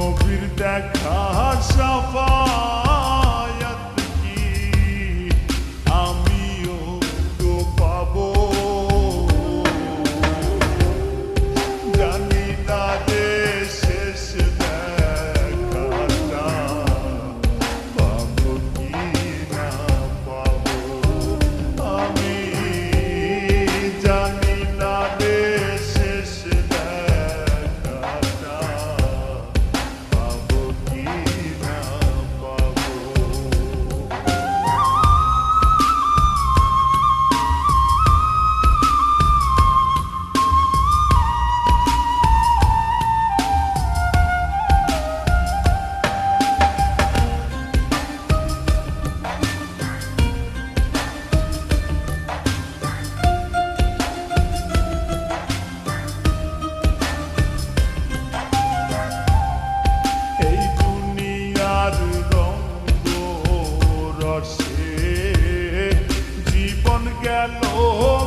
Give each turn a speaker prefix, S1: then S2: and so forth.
S1: নবীর দেখা Safayat oh. oh, oh.